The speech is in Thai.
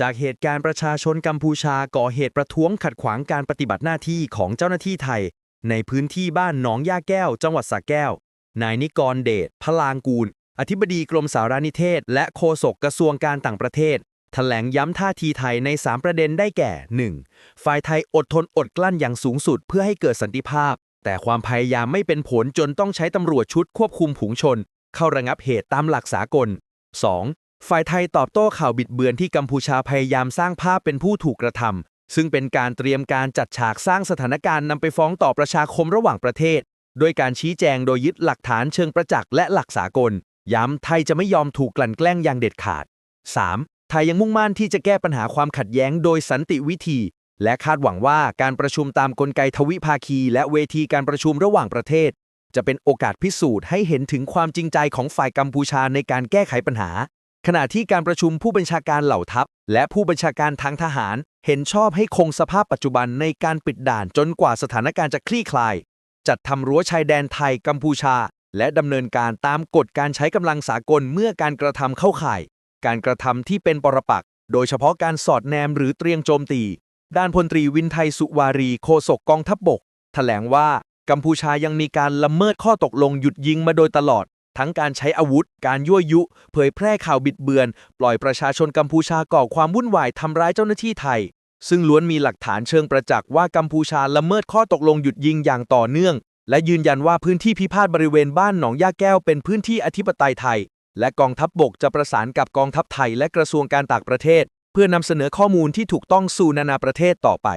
จากเหตุการณ์ประชาชนกัมพูชาก่อเหตุประท้วงขัดขวางการปฏิบัติหน้าที่ของเจ้าหน้าที่ไทย ในพื้นที่บ้านหนองย่าแก้ว จังหวัดสระแก้ว นายนิกรเดชพลางกูล อธิบดีกรมสารนิเทศ และโฆษกกระทรวงการต่างประเทศแถลงย้ำท่าทีไทยใน 3 ประเด็นได้แก่ 1. ฝ่ายไทยอดทนอดกลั้นอย่างสูงสุดเพื่อให้เกิดสันติภาพ แต่ความพยายามไม่เป็นผลจนต้องใช้ตำรวจชุดควบคุมผูงชน เข้าระงับเหตุตามหลักสากล 2. ฝ่ายไทยตอบโต้ข่าวบิดเบือนที่กัมพูชาพยายามสร้างภาพเป็นผู้ถูกกระทำซึ่งเป็นการเตรียมการจัดฉากสร้างสถานการณ์นำไปฟ้องต่อประชาคมระหว่างประเทศ โดยการชี้แจงโดยยึดหลักฐานเชิงประจักษ์และหลักสากล ย้ำไทยจะไม่ยอมถูกกลั่นแกล้งอย่างเด็ดขาด 3. ไทยยังมุ่งมั่นที่จะแก้ปัญหาความขัดแย้งโดยสันติวิธี และคาดหวังว่าการประชุมตามกลไกทวิภาคี และเวทีการประชุมระหว่างประเทศ จะเป็นโอกาสพิสูจน์ให้เห็นถึงความจริงใจของฝ่ายกัมพูชาในการแก้ไขปัญหา ขณะที่การประชุมผู้บัญชาการเหล่าทัพ และผู้บัญชาการทางทหาร เห็นชอบให้คงสภาพปัจจุบันในการปิดด่านจนกว่าสถานการณ์จะคลี่คลาย จัดทำรั้วชายแดนไทยกัมพูชา และดำเนินการตามกฎการใช้กำลังสากลเมื่อการกระทำเข้าข่าย การกระทำที่เป็นปรปักษ์โดยเฉพาะการสอดแนมหรือเตรียมโจมตี ด้านพลตรีวินไทยสุวารีโฆษกกองทัพบบก แถลงว่ากัมพูชายังมีการละเมิดข้อตกลงหยุดยิงมาโดยตลอด ทั้งการใช้อาวุธ การยั่วยุ เผยแพร่ข่าวบิดเบือน ปล่อยประชาชนกัมพูชาก่อความวุ่นวายทำร้ายเจ้าหน้าที่ไทย ซึ่งล้วนมีหลักฐานเชิงประจักษ์ว่ากัมพูชาละเมิดข้อตกลงหยุดยิงอย่างต่อเนื่อง และยืนยันว่าพื้นที่พิพาทบริเวณบ้านหนองย่าแก้วเป็นพื้นที่อธิปไตยไทย และกองทัพบบกจะประสานกับกองทัพไทยและกระทรวงการต่างประเทศ เพื่อนำเสนอข้อมูลที่ถูกต้องสู่นานาประเทศต่อไป